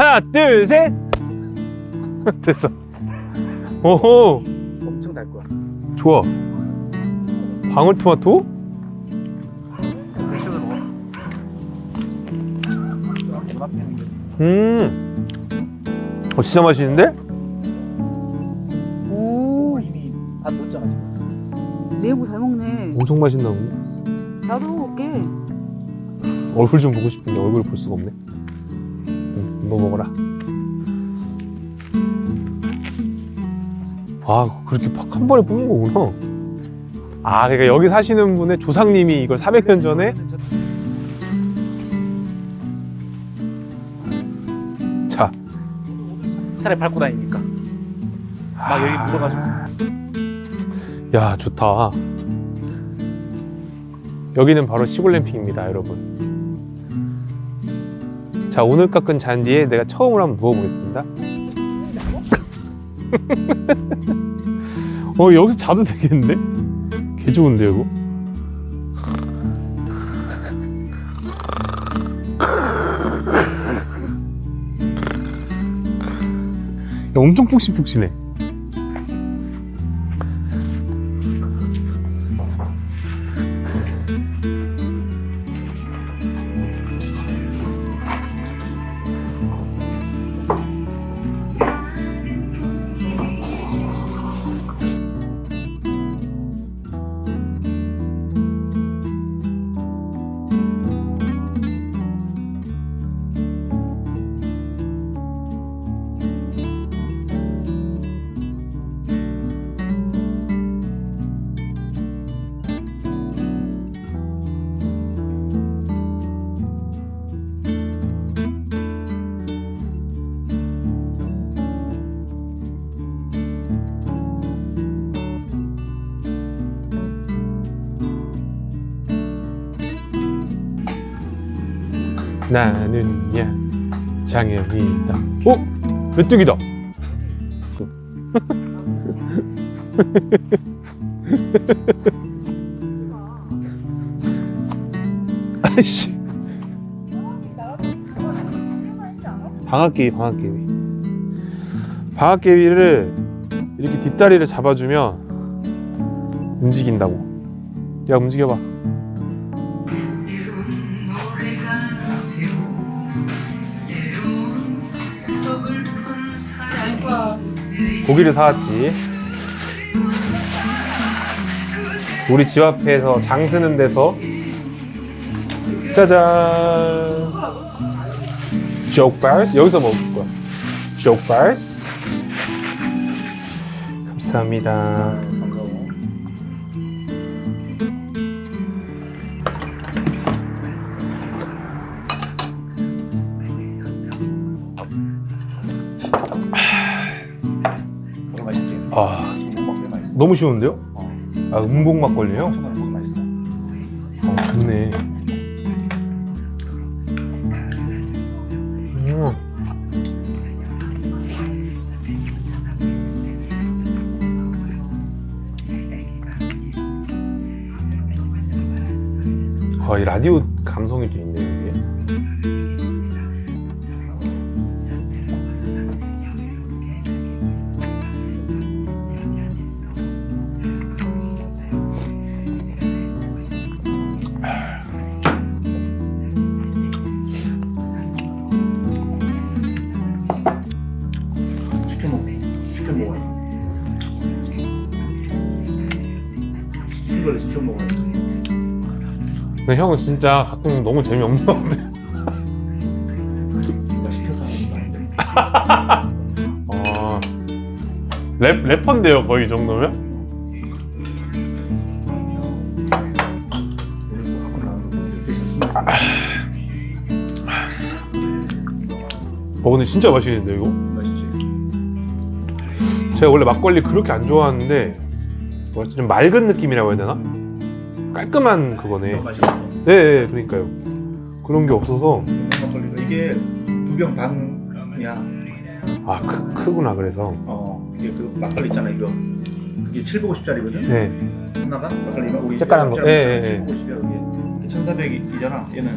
하나 둘 셋. 됐어. 오호 엄청 달 거야. 좋아. 방울토마토? 먹어. 음. 어 진짜 맛있는데? 오, 이미 반 넣었잖아 지금. 매운 거잘 먹네. 엄청 맛있나 보네. 나도 먹을게. 얼굴 좀 보고 싶은데 얼굴 볼 수가 없네. 응, 너 먹어라. 아 그렇게 팍 한 번에 뽑는 거구나. 아 그러니까 여기 사시는 분의 조상님이 이걸 400년 전에 자 차라리 밟고 다니니까. 막 여기 묻어가지고. 야 좋다. 여기는 바로 시골 램핑입니다, 여러분. 자 오늘 깎은 잔디에 내가 처음으로 한번 누워보겠습니다. 어 여기서 자도 되겠는데? 개 좋은데 이거? 야, 엄청 푹신푹신해. 나는 야 장현이다. 어? 메뚜기다. 아이씨. 방앗개비, 방앗개비. 방앗개비를 이렇게 뒷다리를 잡아주면 움직인다고. 야 움직여봐. 고기를 사왔지. 우리 집 앞에서 장 쓰는 데서 짜잔. 조크바스 여기서 먹을 거야. 조크바스. 감사합니다. 아 중국밥 되게 맛있어. 너무 쉬운데요? 어. 아 음복 막걸리요? 엄청 되게 맛있어. 어, 좋네. 음. 아, 이 라디오 감성이 좀 있네, 근데 형은 진짜 가끔 너무 재미없는 것 같아. 네가 시켜서 하는 거 아닌데. 아, 랩, 래퍼인데요, 거의 이 정도면? 오늘 또 갖고 나오는 거 이렇게 실수만. 어, 근데 진짜 맛있는데, 이거? 맛있지. 제가 원래 막걸리 그렇게 안 좋아하는데, 뭐랄까, 좀 맑은 느낌이라고 해야 되나? 깔끔한 그거네. 더 맛있어. 네, 네, 그러니까요. 그런 게 없어서, 막걸리가 이게 두 병 반이야. 아, 크, 크구나, 그래서. 어, 이게 그 막걸리 있잖아 이거. 그게 750짜리거든. 네. 하나가 막걸리가 우리 색깔한 거. 예, 예, 예. 750이야 이게. 1,400이잖아. 얘는